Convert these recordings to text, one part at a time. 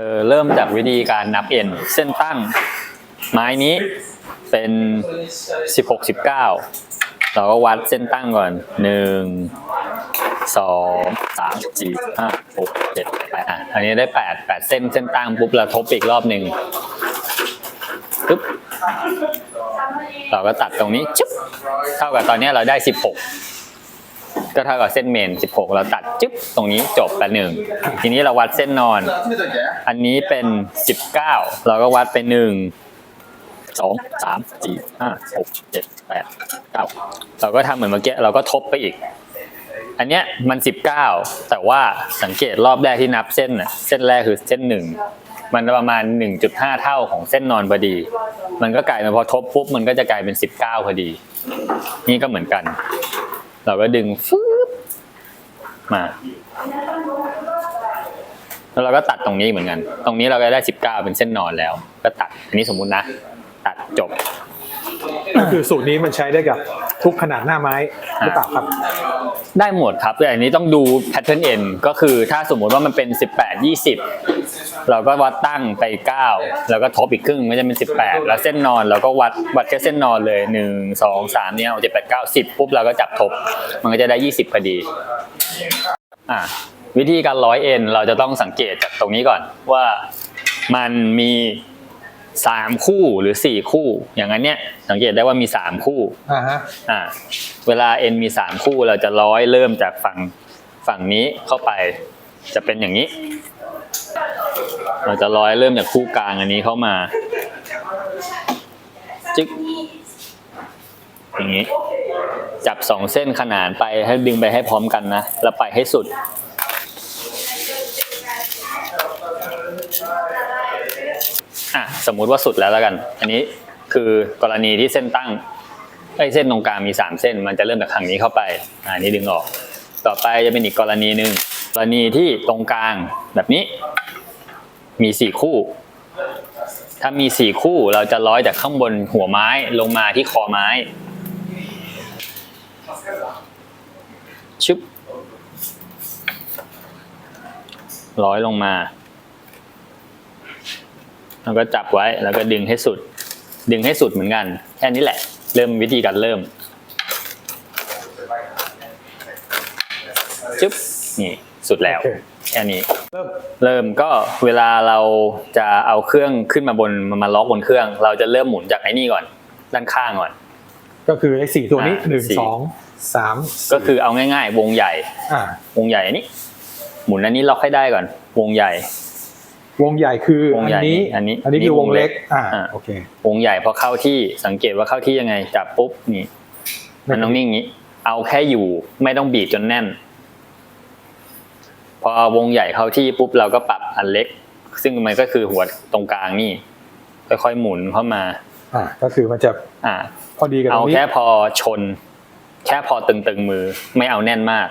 เออเริ่มจากวิธีการนับเอ็นเส้นตั้ง ไม้นี้เป็น 16 19 เราก็วัดเส้นตั้งก่อน 1 2 3 4 5 6 7 8อะอันนี้ได้ 8 8 เส้นเส้นตั้งปุ๊บเราทบอีกรอบหนึ่งปึ๊บเราก็ตัดตรงนี้จุ๊บเท่ากับตอนนี้เราได้ 16 ก็เท่ากับเส้นเมน 16 เราตัดจึ๊บตรงนี้จบไปหนึ่งทีนี้เราวัดเส้นนอน อันนี้เป็น 19 เราก็วัดไปหนึ่งสองสามสี่ห้าหกเจ็ดแปดเก้าเราก็ทำเหมือนเมื่อกี้เราก็ทบไปอีก อันเนี้ยมัน 19 แต่ว่าสังเกตรอบแรกที่นับเส้นน่ะเส้นแรกคือเส้นหนึ่งมันประมาณ 1.5 เท่าของเส้นนอนพอดี มันก็กลายเป็นพอทบปุ๊บมันก็จะกลายเป็น 19 พอดี นี่ก็เหมือนกัน เราก็ดึงฟื มา แล้วเราก็ตัดตรงนี้เหมือนกัน ตรงนี้เราก็ได้19เป็นเส้นนอนแล้ว ก็ตัด อันนี้สมมุตินะ ตัดจบ ก็คือสูตรนี้มันใช้ได้กับทุกขนาดหน้าไม้หรือเปล่าครับ ได้หมดครับแต่อันนี้ต้องดู pattern end ก็คือถ้าสมมุติว่ามันเป็น 18 20 เราก็วัดตั้งไป 9 แล้วก็ทบอีกครึ่งมันจะเป็น 18 แล้วเส้นนอนเราก็วัดวัดแค่เส้นนอนเลย 1 2 3เนี่ย7 8 9 10ปุ๊บเราก็จับทบ มันก็จะได้ 20พอดีอะวิธีการร้อยเอ็นเราจะต้องสังเกตจากตรงนี้ก่อนว่ามันมีสามคู่หรือสี่คู่ อย่างนั้นเนี่ยสังเกตได้ว่ามีสามคู่อ่าฮะอ่าเวลา n มีสามคู่เราจะร้อยเริ่มจากฝั่งฝั่งนี้เข้าไปจะเป็นอย่างนี้ เราจะร้อยเริ่มจากคู่กลางอันนี้เข้ามา จึ๊กอย่างนี้ จับสองเส้นขนานไปให้ดึงไปให้พร้อมกันนะ แล้วไปให้สุด อะ สมมุติว่าสุดแล้วแล้วกัน อันนี้คือกรณีที่เส้นตั้งไอ้เส้นตรงกลางมีสามเส้น มันจะเริ่มจากทางนี้เข้าไปอ่านี้ดึงออก ต่อไปจะเป็นอีกกรณีหนึ่งกรณีที่ตรงกลางแบบนี้ มีสี่คู่ ถ้ามีสี่คู่เราจะร้อยจากข้างบนหัวไม้ลงมาที่คอไม้ ชึบ ร้อยลงมา แล้วก็จับไว้แล้วก็ดึงให้สุด ดึงให้สุดเหมือนกัน แค่นี้แหละ เริ่มวิธีการเริ่มจึ๊บนี่ สุดแล้วโอเค แค่นี้เริ่มเริ่มก็เวลาเราจะเอาเครื่องขึ้นมาบนมาล็อกบนเครื่อง เราจะเริ่มหมุนจากไอ้นี่ก่อน ด้านข้างก่อน ก็คือไอ้สี่ตัวนี้อ่าหนึ่งสี่ สองสามก็คือเอาง่าย ๆ วงใหญ่ อ่าวงใหญ่อันนี้ หมุนอันนี้ล็อกให้ได้ก่อน วงใหญ่ วงใหญ่คือวงอันใหญ่นี้อันนี้อันนี้นี่คือวงเล็กวงเล็ก อ่าอ่า โอเควงใหญ่พอเข้าที่สังเกตว่าเข้าที่ยังไงจับปุ๊บนี่ มันต้องนิ่งอย่างนี้ เอาแค่อยู่ไม่ต้องบีบจนแน่น พอวงใหญ่เข้าที่ปุ๊บเราก็ปรับอันเล็ก ซึ่งมันก็คือหัวตรงกลางนี่ค่อยๆหมุนเข้ามาอ่าก็คือมันจะอ่าพอดีกับตเอารงนี้แค่พอชน แค่พอตึงๆมือไม่เอาแน่นมาก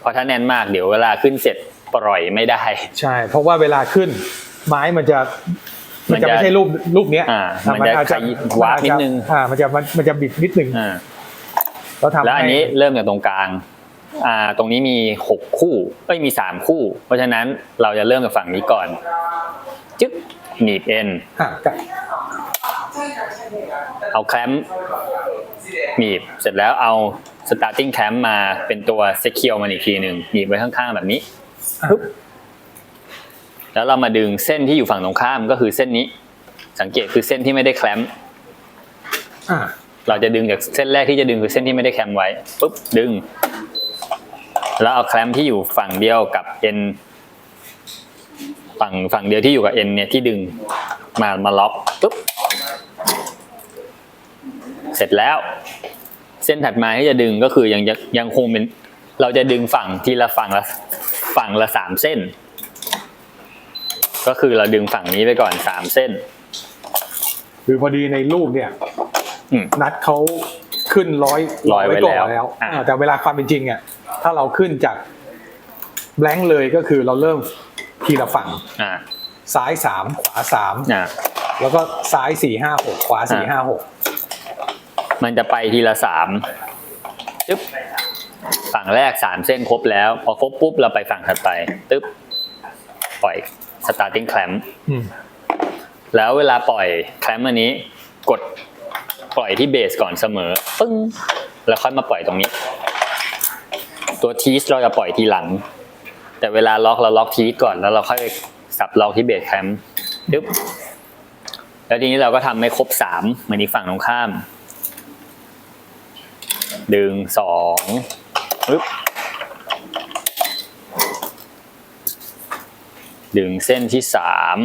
เพราะถ้าแน่นมากเดี๋ยวเวลาขึ้นเสร็จปล่อยไม่ได้ ใช่ เพราะว่าเวลาขึ้น ไม้มันจะมันจะมันจะไม่ใช่รูปรูปเนี้ยอ่าอ่มันจะอาจขยิบวาบนิดนึงอ่ามันจะมันมันจะบิดนิดนึงอ่าแล้วทำแล้วอันให้นี้เริ่มจากตรงกลางอ่า ตรงนี้มีหกคู่เอ้ยมีสามคู่ เพราะฉะนั้นเราจะเริ่มจากฝั่งนี้ก่อน จึ๊กหนีบเอ็นอ่าก็เอาแคมป์หนีบเสร็จแล้วเอา starting clamp มาเป็นตัว secure มันอีกทีหนึ่งหนีบไว้ข้างๆ แบบนี้ปึ๊บแล้วเรามาดึงเส้นที่อยู่ฝั่งตรงข้ามก็คือเส้นนี้ สังเกตคือเส้นที่ไม่ได้แคลมป์อ่าเราจะดึงจากเส้นแรกที่จะดึงคือเส้นที่ไม่ได้แคลมป์ไว้ปุ๊บดึง แล้วเอาแคลมป์ที่อยู่ฝั่งเดียวกับเอ็นฝั่งฝั่งเดียวที่อยู่กับเอ็นเนี่ยที่ดึงมามาล็อกปุ๊บเสร็จแล้ว เส้นถัดมาที่จะดึงก็คือยังยังยังคงเป็น เราจะดึงฝั่งทีละฝั่งละฝั่งละสามเส้น ก็คือเราดึงฝั่งนี้ไปก่อนสามเส้น คือพอดีในรูปเนี่ยอืมนัดเขาขึ้นร้อยร้อยไว้ก่อนแล้วแล้วอ่าอ่าแต่เวลาความเป็นจริงอะ ถ้าเราขึ้นจากแบงค์เลยก็คือเราเริ่มทีละฝั่งอ่าซ้ายสามขวาสามอ่าแล้วก็ซ้ายสี่ห้าหกขวาสี่ห้าหกมันจะไปทีละสามตึ๊บฝั่งแรกสามเส้นครบแล้ว พอครบปุ๊บเราไปฝั่งถัดไปตึ๊บปล่อย starting clamp อืมแล้วเวลาปล่อยแคลมอันนี้ กดปล่อยที่เบสก่อนเสมอปึ้งแล้วค่อยมาปล่อยตรงนี้ ตัวทีสเราจะปล่อยทีหลัง แต่เวลาล็อกเราล็อกทีสก่อนแล้วเราค่อยสับล็อกที่เบสแคมปึ๊บแล้วทีนี้เราก็ทำให้ครบสามเหมือนอีกฝั่งตรงข้าม ดึงสองปึ๊บดึงเส้นที่สาม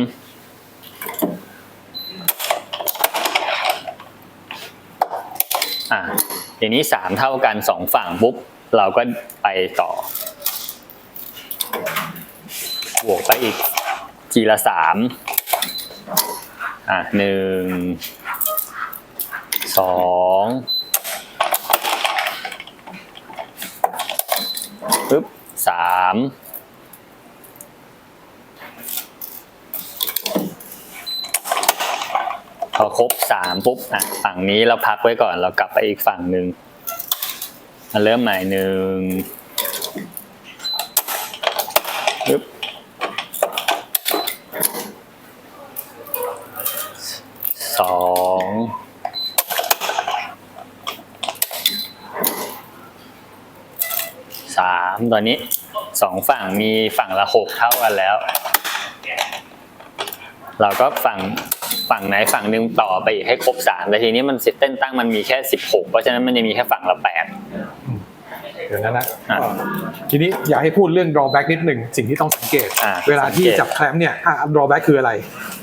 อะอย่างนี้สามเท่ากันสองฝั่งปุ๊บ เราก็ไปต่อบวกไปอีกทีละสามอะหนึ่งสองปึ๊บสามพอครบสามปุ๊บอะฝั่งนี้เราพักไว้ก่อนเรากลับไปอีกฝั่งหนึ่ง มาเริ่มใหม่หนึ่งปึ๊บสองสามตอนนี้สองฝั่งมีฝั่งละหกเท่ากันแล้ว เราก็ฝั่งฝั่งไหนฝั่งหนึ่งต่อไปอีกให้ครบสามแต่ทีนี้มันเซตเต้นตั้งมันมีแค่สิบหกเพราะฉะนั้นมันจะมีแค่ฝั่งละแปด เดี๋ยวนั้นนะอะทีนี้อยากให้พูดเรื่อง drawback นิดหนึ่งสิ่งที่ต้องสังเกต อะเวลาที่สังเกต จับแคลมเนี่ยอะ drawback คืออะไร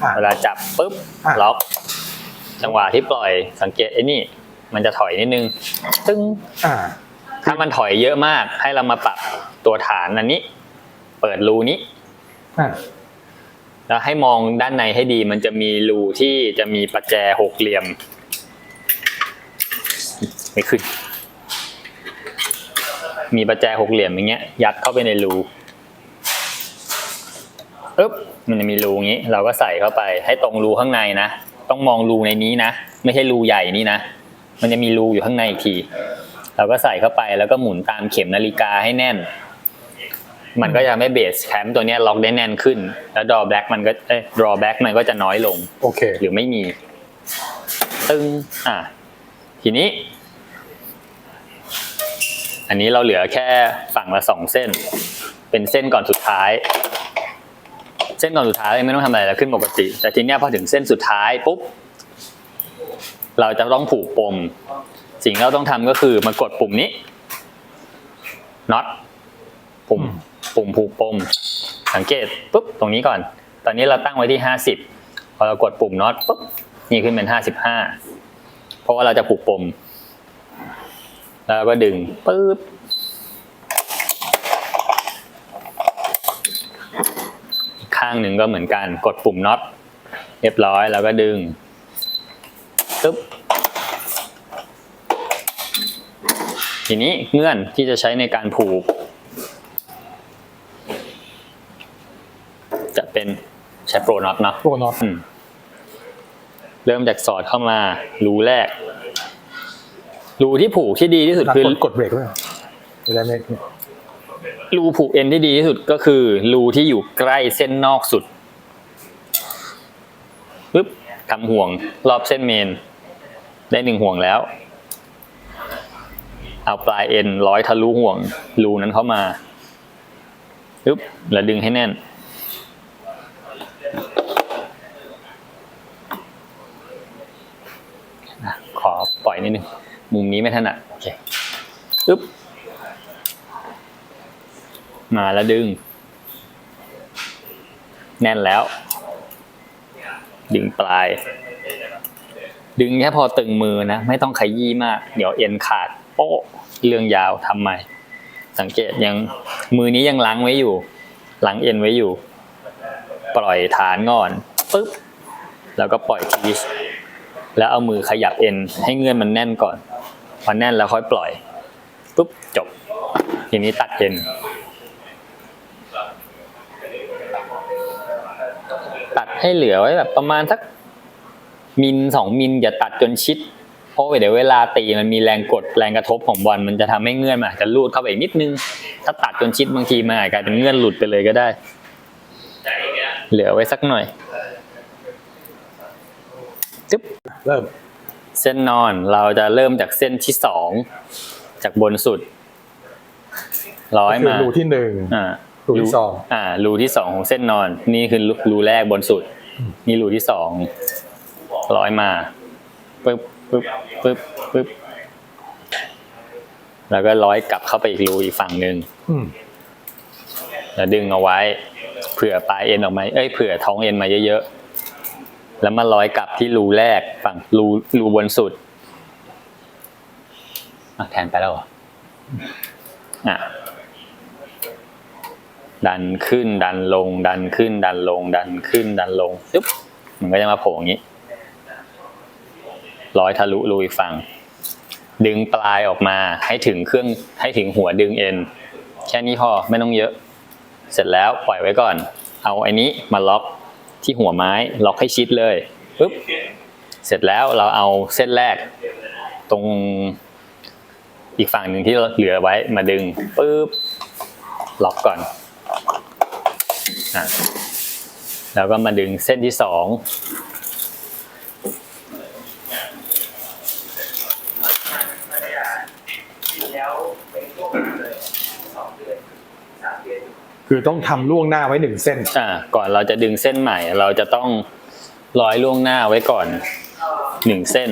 อะ เวลาจับปุ๊บอะ ล็อก จังหวะที่ปล่อยสังเกตไอ้นี่ มันจะถอยนิดนึงตึ้งอ่าถ้ามันถอยเยอะมากให้เรามาปรับตัวฐานอันนี้ เปิดรูนี้ อ่าแล้วให้มองด้านในให้ดี มันจะมีรูที่จะมีประแจหกเหลี่ยม ไม่ขึ้น มีประแจหกเหลี่ยมอย่างเงี้ย ยัดเข้าไปในรูอึ๊บมันจะมีรูอย่างงี้ เราก็ใส่เข้าไป ให้ตรงรูข้างในนะ ต้องมองรูในนี้นะ ไม่ใช่รูใหญ่นี่นะ มันจะมีรูอยู่ข้างในอีกที เราก็ใส่เข้าไปแล้วก็หมุนตามเข็มนาฬิกาให้แน่น มันก็จะไม่เบสแคมป์ตัวเนี้ยล็อกได้แน่นขึ้น แล้วดรอแบ็กมันก็เอ้ยดรอแบ็กมันก็จะน้อยลง โอเค หรือไม่มี ตึง อะ ทีนี้ อันนี้เราเหลือแค่ฝั่งละสองเส้น เป็นเส้นก่อนสุดท้าย เส้นก่อนสุดท้ายไม่ต้องทำอะไรแล้วขึ้นปกติ แต่ทีนี้พอถึงเส้นสุดท้ายปุ๊บเราจะต้องผูกปม สิ่งที่เราต้องทำก็คือมากดปุ่มนี้น็อตปุ่มปุ่มผูกปม สังเกตปุ๊บตรงนี้ก่อน ตอนนี้เราตั้งไว้ที่ห้าสิบพอเรากดปุ่มน็อตปุ๊บนี่ขึ้นเป็นห้าสิบห้าเพราะว่าเราจะผูกปม แล้วเราก็ดึงปุ๊บอีกข้างหนึ่งก็เหมือนกันกดปุ่มน็อตเรียบร้อยแล้วก็ดึงปึ๊บทีนี้เงื่อนที่จะใช้ในการผูก จะเป็นใช้โปรน็อตเนาะโปรน็อตอืมเริ่มจากสอดเข้ามารูแรก รูที่ผูกที่ดีที่สุดแล้วคือกดกดเบรกด้วยจะได้ไม่เนี่ยรูผูกเอ็นที่ดีที่สุดก็คือรูที่อยู่ใกล้เส้นนอกสุดปึ๊บทำห่วงรอบเส้นเมน ได้หนึ่งห่วงแล้ว เอาปลายเอ็นร้อยทะลุห่วง รูนั้นเข้ามาปึ๊บแล้วดึงให้แน่นนะขอปล่อยนิดนึง มุมนี้ไม่ถนัดโอเคอึ๊บมาแล้วดึง แน่นแล้ว ดึงปลาย ดึงแค่พอตึงมือนะ ไม่ต้องขยี้มาก เดี๋ยวเอ็นขาด โป๊ะเรื่องยาวทำใหม่ สังเกตยังมือนี้ยังล้างไว้อยู่ล้างเอ็นไว้อยู่ ปล่อยฐานก่อนปึ๊บแล้วก็ปล่อยทีชแล้วเอามือขยับเอ็นให้เงื่อนมันแน่นก่อน พอแน่นแล้วค่อยปล่อยปุ๊บจบ ทีนี้ตัดเอ็นตัดให้เหลือไว้แบบประมาณสักมิลสองมิลอย่าตัดจนชิด เพราะเดี๋ยวเวลาตีมันมีแรงกดแรงกระทบของบอลมันจะทำให้เงื่อนมันอาจจะลูดเข้าไปอีกนิดนึง ถ้าตัดจนชิดบางทีมันอาจกลายเป็นเงื่อนหลุดไปเลยก็ได้ เหลือไว้สักหน่อยจึ๊บเริ่ม เส้นนอนเราจะเริ่มจากเส้นที่สองจากบนสุด ร้อยก็คือมารูที่หนึ่งอ่ารูที่สองอ่า รูที่สองของเส้นนอน นี่คือรูรูแรกบนสุด นี่รูที่สองร้อยมาปึ๊บปึ๊บปึ๊บปึ๊บแล้วก็ร้อยกลับเข้าไปอีกรูอีกฝั่งหนึ่งอืมแล้วดึงเอาไว้ เผื่อปลายเอ็นออกมา เอ้ยเผื่อท้องเอ็นมาเยอะๆ แล้วมาร้อยกลับที่รูแรกฝั่งรูรูบนสุดอะแทนไปแล้วเหรออะดันขึ้นดันลง ดันขึ้น ดันลง ดันขึ้น ดันลงปึ๊บมันก็จะมาโผล่อย่างนี้ร้อยทะลุรูอีกฝั่ง ดึงปลายออกมาให้ถึงเครื่องให้ถึงหัวดึงเอ็นแค่นี้พอไม่ต้องเยอะ เสร็จแล้วปล่อยไว้ก่อน เอาไอ้นี้มาล็อก ที่หัวไม้ล็อกให้ชิดเลยปุ๊บเสร็จแล้วเราเอาเส้นแรก ตรงอีกฝั่งหนึ่งที่เราเหลือไว้มาดึงปุ๊บล็อกก่อนอะแล้วก็มาดึงเส้นที่สอง คือต้องทำล่วงหน้าไว้หนึ่งเส้นอ่าก่อนเราจะดึงเส้นใหม่ เราจะต้องร้อยล่วงหน้าไว้ก่อนหนึ่งเส้น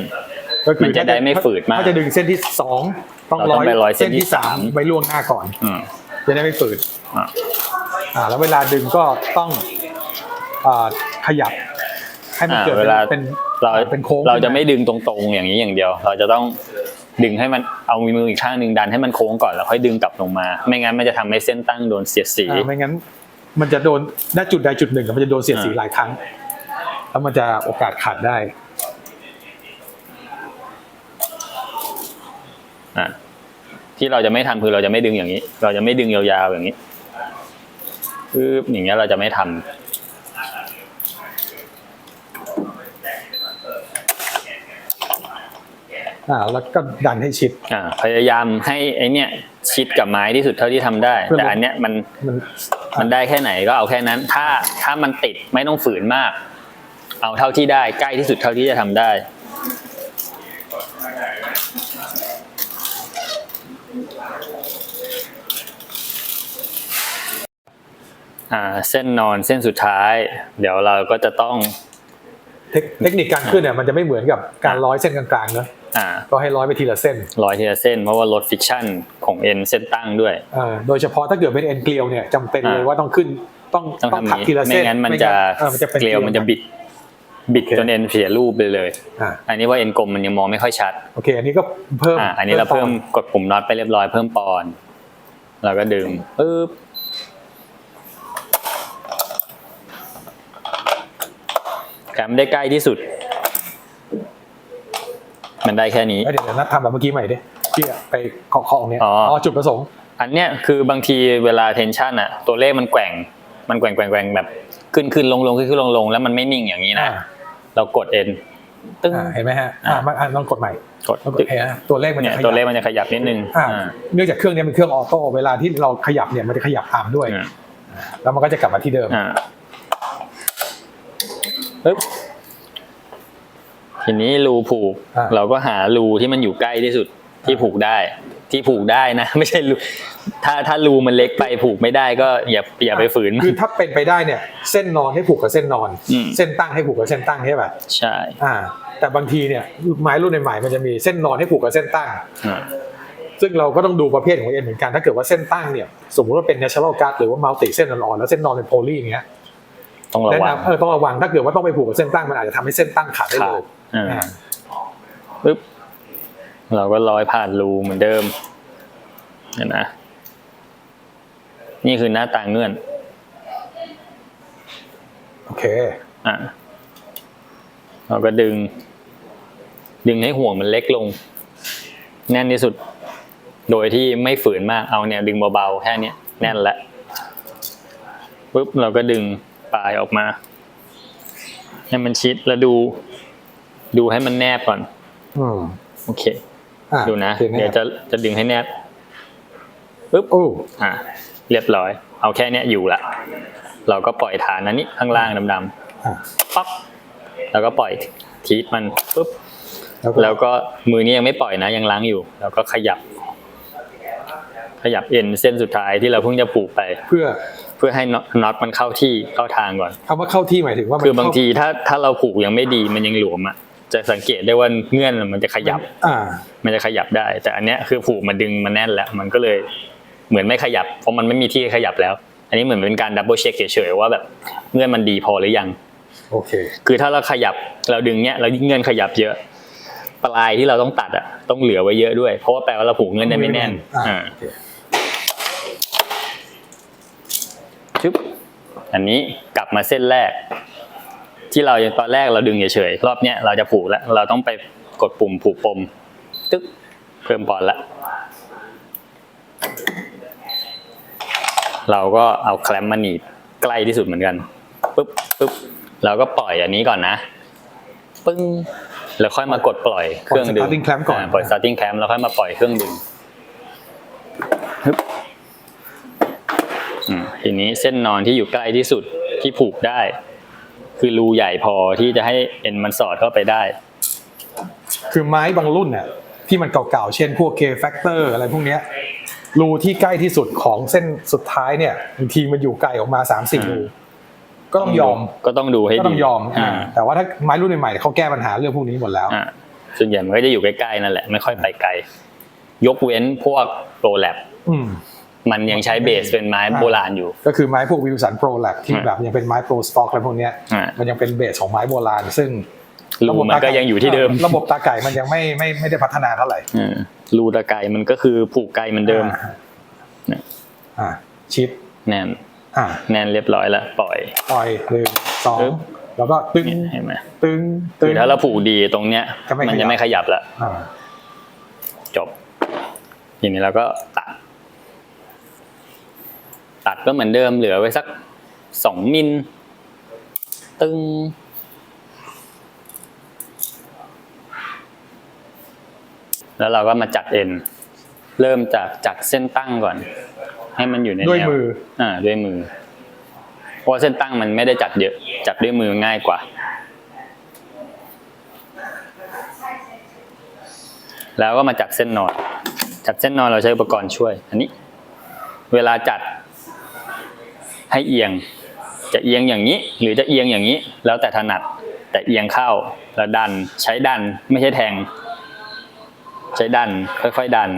ก็คือมันจะได้ไม่ฝืดมากถ้าจะดึงเส้นที่สองต้องเราต้องไปร้อยเส้นที่ที่สามสามไว้ล่วงหน้าก่อนอืมจะได้ไม่ฝืดอะอ่า แล้วเวลาดึงก็ต้องอ่าขยับให้มันอ่าเกิดเวลาเป็นเราเป็นโค้งเราจะขึ้นไม่ดึงตรงๆอย่างนี้อย่างเดียว เราจะต้อง ดึงให้มันเอามืออีกข้างหนึ่งดันให้มันโค้งก่อนแล้วค่อยดึงกลับลงมา ไม่งั้นมันจะทำให้เส้นตั้งโดนเสียดสีอ่าไม่งั้น มันจะโดนณจุดใดจุดหนึ่งมันจะโดนเสียดสีอ่าหลายครั้ง แล้วมันจะโอกาสขาดได้อะที่เราจะไม่ทำคือเราจะไม่ดึงอย่างนี้ เราจะไม่ดึงยาวๆอย่างนี้ปึ๊บอย่างเงี้ยเราจะไม่ทำ อ่าแล้วก็ดันให้ชิด อ่าพยายามให้ไอเนี้ยชิดกับไม้ที่สุดเท่าที่ทำได้ เพื่อ แต่อันเนี้ยมันมันมันได้แค่ไหนก็เอาแค่นั้น ถ้าถ้ามันติดไม่ต้องฝืนมาก เอาเท่าที่ได้ใกล้ที่สุดเท่าที่จะทำได้ อ่าเส้นนอนเส้นสุดท้าย เดี๋ยวเราก็จะต้อง เทคเทคนิคการขึ้นเนี่ยมันจะไม่เหมือนกับการร้อยเส้นกลางๆเนอะอ่า ก็ให้ร้อยไปทีละเส้น ร้อยทีละเส้น เพราะว่าลดฟิกชันของเอ็นเส้นตั้งด้วยอ่าโดยเฉพาะถ้าเกิดเป็นเอ็นเกลียวเนี่ยจำเป็นเลยอ่าว่าต้องขึ้นต้องต้องต้องทำถักนี้ทีละไม่เส้นงั้นมันจะเออมันจะเป็นเกลียวมันจะบิดบิดจนเอ็นเสียรูปไปเลยอ่าอันนี้ว่าเอ็นกลมมันยังมองไม่ค่อยชัดโอเค อันนี้ก็เพิ่มอ่าอันนี้เราเพิ่มกดปุ่มน็อตไปเรียบร้อยเพิ่มปอนด์เราก็ดึงปึ๊บแกมได้ใกล้ที่สุด มันได้แค่นี้ เอ้ยเดี๋ยวเดี๋ยวนัดทำแบบเมื่อกี้ใหม่ดิที่ไปเคาะๆเนี่ยอ๋ออ๋อ๋ อจุดประสงค์ อันเนี้ยคือบางทีเวลาเทนชันอะตัวเลขมันแกว่ง มันแกว่งแกว่งแกว่งแบบขึ้นขึ้นลงลงขึ้นขึ้นลงลงแล้วมันไม่นิ่งอย่างนี้นะ อ่า เรากดเอ็นตึ้ง อ่าเห็นไหมฮะอ่า อ่ามันอ่าต้องกดใหม่กดต้องกดตึ้งเห็นไหมตัวเลขมันเนี่จะยขยับตัวเลขมันจะขยับนิดนึงอ่าอ่าเนื่องจากเครื่องนี้เป็นเครื่องออโต้เวลาที่เราขยับเนี่ยมันจะขยับตามด้วย อ่าแล้วมันก็จะกลับมาที่เดิม อ่าปึ๊บ ทีนี้รูผูก อ่า เราก็หารูที่มันอยู่ใกล้ที่สุดที่ผูกได้ ที่ผูกได้นะ ไม่ใช่รูถ้าถ้ารูมันเล็กไปผูกไม่ได้ก็อย่าอย่าไปฝืนมัน คือถ้าเป็นไปได้เนี่ยเส้นนอนให้ผูกกับเส้นนอน อืม เส้นตั้งให้ผูกกับเส้นตั้งใช่ป่ะใช่อ่า แต่บางทีเนี่ยไม้รุ่นใหม่ๆมันจะมีเส้นนอนให้ผูกกับเส้นตั้ง อ่าซึ่งเราก็ต้องดูประเภทของเอ็นเหมือนกันถ้าเกิดว่าเส้นตั้งเนี่ยสมมุติว่าเป็น natural gas หรือว่า multi เส้นอ่อนๆแล้วเส้นนอนเป็นโพลีอย่างเงี้ยต้องระแนะวัง นำเออต้องระวังถ้าเกิดว่าต้องไปผูกกับเส้นตั้งมันอาจจะทำให้เส้นตั้งขาดได้ขาเลดยอ่า อ่าปึ๊บเราก็ร้อยผ่านรูเหมือนเดิมเห็นนะ นี่คือหน้าตาเงื่อน โอเค อะ เราก็ดึง ดึงให้ห่วงมันเล็กลง แน่นที่สุด โดยที่ไม่ฝืนมาก เอาเนี่ยดึงเบาๆ แค่เนี้ยแน่นละปุ๊บเราก็ดึงปลายออกมา ให้มันชิดแล้วดู ดูให้มันแนบก่อนอืมโอเคอ่าดูนะโอคเดี๋ยวจะจะดึงให้แนบปุ๊บโอ้อะเรียบร้อย เอาแค่เนี้ยอยู่ละเราก็ปล่อยฐานอันนี้ข้างล่างดำอ่าๆป๊อกแล้วก็ปล่อยทีทมันปุ๊บแล้วก็แล้วก็มือนี้ยังไม่ปล่อยนะ ยังล้างอยู่ แล้วก็ขยับ ขยับเอ็นเส้นสุดท้ายที่เราเพิ่งจะผูกไป เพื่อเพื่อให้น็อตน็อตมันเข้าที่เข้าทางก่อนคำว่าเข้าที่หมายถึงว่ามันคือบางเข้ทีถ้าถ้าเราผูกยังไม่ดีมันยังหลวมอะ จะสังเกตได้ว่าเงื่อนมันจะขยับอ่ามันจะขยับได้ แต่อันเนี้ยคือผูกมาดึงมาแน่นแล้ว มันก็เลยเหมือนไม่ขยับ เพราะมันไม่มีที่ขยับแล้ว อันนี้เหมือนเป็นการดับเบิลเช็คเฉยๆว่าแบบเงื่อนมันดีพอหรือยังโอเค คือถ้าเราขยับเราดึงเนี้ยแล้วเงื่อนขยับเยอะ ปลายที่เราต้องตัดอะต้องเหลือไว้เยอะด้วย เพราะว่าแปลว่าเราผูกเงื่อนได้ไม่แน่นอ่าอ่าโอเคชึบอันนี้กลับมาเส้นแรก ที่เราตอนแรกเราดึงเฉยๆรอบเนี้ยเราจะผูกแล้ว เราต้องไปกดปุ่มผูกปม ตึ๊กเพิ่มปอนด์ละ เราก็เอาแคลมมาหนีบใกล้ที่สุดเหมือนกันปุ๊บปุ๊บเราก็ปล่อยอันนี้ก่อนนะ ปึ้งแล้วค่อยมากดปล่อยเครื่องดึงปล่อย starting clamp ก่อนาปล่อย starting clamp แล้วค่อยมาปล่อยเครื่องดึงฮึบอืมทีนี้เส้นนอนที่อยู่ใกล้ที่สุดที่ผูกได้ คือรูใหญ่พอที่จะให้เอ็นมันสอดเข้าไปได้ คือไม้บางรุ่นเนี่ยที่มันเก่าๆ เช่นพวก K factor อะไรพวกเนี้ยรูที่ใกล้ที่สุดของเส้นสุดท้ายเนี่ยบางทีมันอยู่ไกลออกมา3ามสี่อืมรูก็ต้องยอมก็ต้องดูให้ก็ดีต้องยอมอ่าอ่าแต่ว่าถ้าไม้รุ่นใหม่ๆเขาแก้ปัญหาเรื่องพวกนี้หมดแล้วอ่าส่วนใหญ่มันก็จะอยู่ใกล้ๆนั่นแหละไม่ค่อยไปไกล ยกเว้นพวกโปรแลบอื มมันยังใช้เบสเป็นไม้โบราณอยู่ ก็คือไม้พวกวิวสันโปรแลบที่อ่าแบบยังเป็นไม้โปรสต็อกอะไรพวกเนี้ยอ่ามันยังเป็นเบสของไม้โบราณ ซึ่งรูมันก็ยังอยู่ที่เดิม ระบบตาไก่มันยังไม่ไม่ไม่ได้พัฒนาเท่าไหร่อ่ารูตะไกมันก็คือผูกไกลเหมือนเดิมอ่าเนี่ยอ่าชิปแน่นอ่าแน่นเรียบร้อยแล้วปล่อย ปล่อยหนึ่งสองปึ๊บแล้วก็ตึงเนี่ยเห็นไหมตึงตึคืงอถ้าเราผูกดีตรงเนี้ยก็ไม่ขยับมันจะไม่ขยับแล้วอ่าจบทีนี้เราก็ ตัดตัดก็เหมือนเดิมเหลือไว้สักสองมิล ตึง แล้วเราก็มาจัดเอ็น เริ่มจากจัดเส้นตั้งก่อน ให้มันอยู่ในด้วยแนวมืออ่าด้วยมือ เพราะว่าเส้นตั้งมันไม่ได้จัดเยอะ จัดด้วยมือง่ายกว่า แล้วก็มาจัดเส้นนอนจัดเส้นนอนเราใช้อุปกรณ์ช่วย อันนี้ เวลาจัด ให้เอียง จะเอียงอย่างนี้ หรือจะเอียงอย่างนี้ แล้วแต่ถนัด แต่เอียงเข้าแล้วดันใช้ดันไม่ใช่แทง ใช้ดันค่อยๆดัน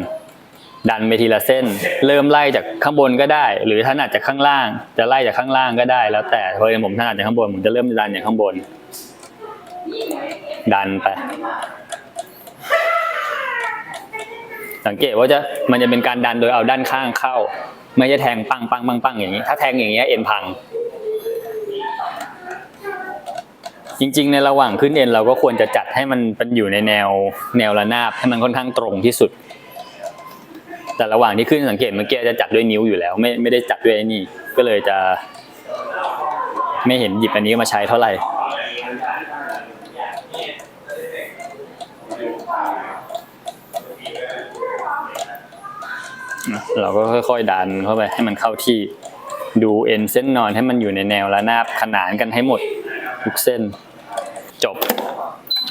ดันไปทีละเส้น เริ่มไล่จากข้างบนก็ได้ หรือถนัดจากข้างล่าง จะไล่จากข้างล่างก็ได้ แล้วแต่เพราะผมถนัดจากข้างบนผมจะเริ่มดันจากข้างบน ดันไปสังเกตว่าจะมันจะเป็นการดันโดยเอาด้านข้างเข้า ไม่ใช่แทงปังปังปังปังอย่างนี้ ถ้าแทงอย่างเงี้ยเอ็นพัง จริงๆ ในระหว่างขึ้นเอ็นเราก็ควรจะจัดให้มันเป็นอยู่ในแนวแนวระนาบให้มันค่อนข้างตรงที่สุด แต่ระหว่างที่ขึ้นสังเกตเมื่อกี้จะจัดด้วยนิ้วอยู่แล้ว ไม่ไม่ได้จัดด้วยนี่ ก็เลยจะ ไม่เห็นหยิบอันนี้มาใช้เท่าไหร่ เราก็ค่อยๆดันเข้าไปให้มันเข้าที่ดูเอ็นเส้นนอนให้มันอยู่ในแนวระนาบขนานกันให้หมดทุกเส้น จบ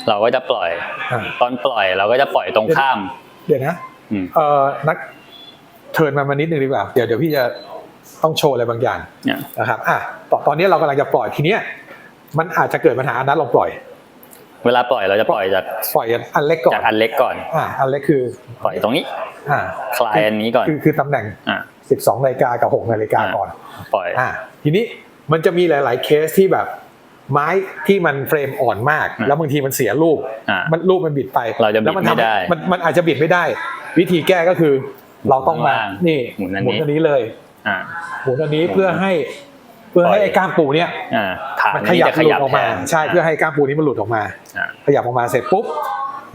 เราก็จะปล่อยอ่าตอนปล่อยเราก็จะปล่อยตรงข้าม เดี๋ยวนะอืมเอ่อนักเทิร์นมามานิดนึงดีกว่า เดี๋ยวเดี๋ยวพี่จะต้องโชว์อะไรบางอย่างเนี่ยนะครับอะตอนตอนนี้เรากำลังจะปล่อยทีเนี้ยมันอาจจะเกิดปัญหาอันนั้นลองปล่อย เวลาปล่อยเราจะปล่อยจากปล่อยอันเล็กก่อจานกอันเล็กก่อนอ่าอันเล็กคือปล่อยตรงนี้อ่าคลายอันนี้ก่อนคือคือตำแหน่งอ่า12นาฬิกากับ6นาฬิกาก่อน ปล่อยอ่าทีนี้มันจะมีหลาย ๆ เคสที่แบบไม้ที่มันเฟรมอ่อนมากอ่าแล้วบางทีมันเสียรูปอ่ามันรูปมันบิดไปเราจะบิดแล้วนทำไม่ได้มันมันอาจจะบิดไม่ได้ วิธีแก้ก็คือ เราต้องมาข้างล่างนี่หมุนอันนี้หมุนอันนี้เลยอ่าหมุนอันนี้เพื่อให้ เพื่อให้ปล่อยไอ้ก้ามปูเนี่ยอ่าฐานมันขนี้ยับจะขหลุยัดบออกแทมานใช่เพื่อให้ก้ามปูนี้มันหลุดออกมาอ่าขยับออกมาเสร็จปุ๊บ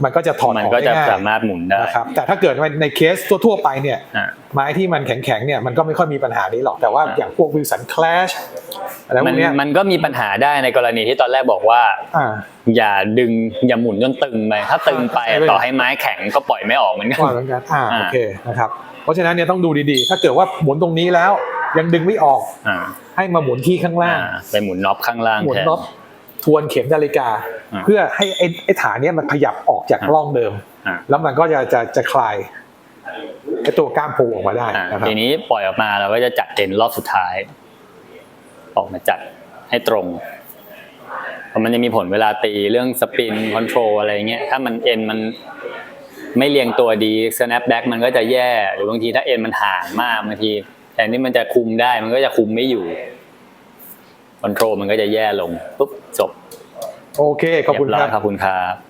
มันก็จะถอดมันออกก็จะได้ง่ายสามารถหมุนได้นะครับแต่ถ้าเกิดในในเคสทั่วๆไปเนี่ยอ่าไม้ที่มันแข็งๆเนี่ยมันก็ไม่ค่อยมีปัญหานี้หรอกแต่ว่าอ่าอย่างพวกวิลสันคลาชอะไรพมัวนกเนี้ยมันก็มีปัญหาได้ในกรณีที่ตอนแรกบอกว่าอ่าอย่าดึงอย่าหมุนจนตึงไปถ้าตึงไปใช่เลยต่อให้ไม้แข็งก็ปล่อยไม่ออกเหมือนกันว่าเหมือนกันอ่าอ่าโอเคนะครับเพราะฉะนั้นเนี่ยต้องดูดีๆ ถ้าเกิดว่าหมุนตรงนี้แล้ว ยังดึงไม่ออก อ่าให้มาหมุนที่ข้างล่าง อ่าไปหมุนน็อปข้างล่างหมุนแทน น็อตทวนเข็มนาฬิกา อ่าเพื่อให้ไอ้ไอ้ฐานเนี้ยมันขยับออกจากอ่าร่องเดิม อ่า แล้วมันก็จะจะจะคลายไอ้ตัวก้ามปูออกมาได้อ่านะครับ ทีนี้ปล่อยออกมาเราก็จะจัดเอ็นรอบสุดท้าย ออกมาจัดให้ตรงเพราะมันจะมีผลเวลาตีเรื่องสปินคอนโทรลอะไรเงี้ยถ้ามันเอ็นมันไม่เรียงตัวดี snapback มันก็จะแย่ หรือบางทีถ้าเอ็นมันห่างมากบางที แทนที่มันจะคุมได้มันก็จะคุมไม่อยู่คอนโทรลมันก็จะแย่ลงปุ๊บจบโอเคขอบคุณเรียคร้รัยบขอบคุณครับ